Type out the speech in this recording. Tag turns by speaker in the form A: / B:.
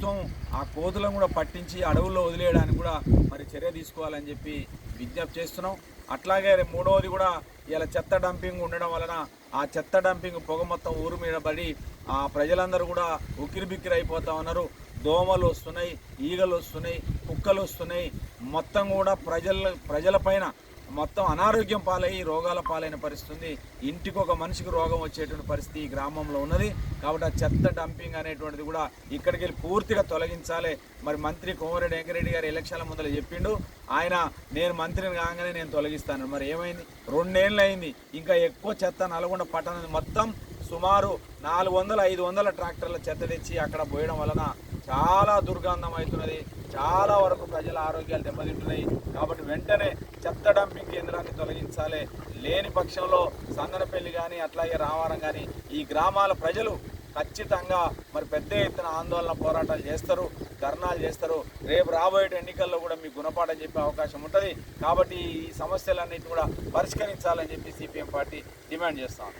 A: ప్రభుత్వం ఆ కోతులను కూడా పట్టించి అడవుల్లో వదిలేయడానికి కూడా మరి చర్య తీసుకోవాలని చెప్పి విజ్ఞప్తి చేస్తున్నాం. అట్లాగే మూడవది కూడా ఇలా చెత్త డంపింగ్ ఉండడం వలన ఆ చెత్త డంపింగ్ పొగ మొత్తం ఊరు మీద పడి ఆ ప్రజలందరూ కూడా ఉక్కిరి బిక్కిరి అయిపోతా ఉన్నారు. దోమలు వస్తున్నాయి ఈగలు వస్తున్నాయి కుక్కలు వస్తున్నాయి. మొత్తం కూడా ప్రజల ప్రజలపైన మొత్తం అనారోగ్యం పాలయ్యి రోగాల పాలైన పరిస్థితి ఉంది ఇంటికి ఒక మనిషికి రోగం వచ్చేటువంటి పరిస్థితి ఈ గ్రామంలో ఉన్నది. కాబట్టి ఆ చెత్త డంపింగ్ అనేటువంటిది కూడా ఇక్కడికి వెళ్ళి పూర్తిగా తొలగించాలి. మరి మంత్రి కోమరెడ్డి వెంకరెడ్డి గారు ఎలక్షన్ల ముందర చెప్పిండు. ఆయన నేను మంత్రిని కాగానే నేను తొలగిస్తాను. మరి ఏమైంది? రెండేళ్ళు అయింది. ఇంకా ఎక్కువ చెత్త నల్గొండ పట్టణం మొత్తం సుమారు నాలుగు వందల ఐదు వందల ట్రాక్టర్ల చెత్త తెచ్చి అక్కడ పోయడం వలన చాలా దుర్గంధం అవుతున్నది. చాలా వరకు ప్రజల ఆరోగ్యాలు దెబ్బతింటున్నాయి. కాబట్టి వెంటనే చెత్త డంపింగ్ కేంద్రాన్ని తొలగించాలి. లేని పక్షంలో సందనపల్లి కానీ అట్లాగే రామారం కానీ ఈ గ్రామాల ప్రజలు ఖచ్చితంగా మరి పెద్ద ఎత్తున ఆందోళన పోరాటాలు చేస్తారు ధర్నాలు చేస్తారు. రేపు రాబోయే ఎన్నికల్లో కూడా మీకు గుణపాఠం చెప్పే అవకాశం ఉంటుంది. కాబట్టి ఈ సమస్యలన్నిటి కూడా పరిష్కరించాలని చెప్పి సిపిఎం పార్టీ డిమాండ్ చేస్తాం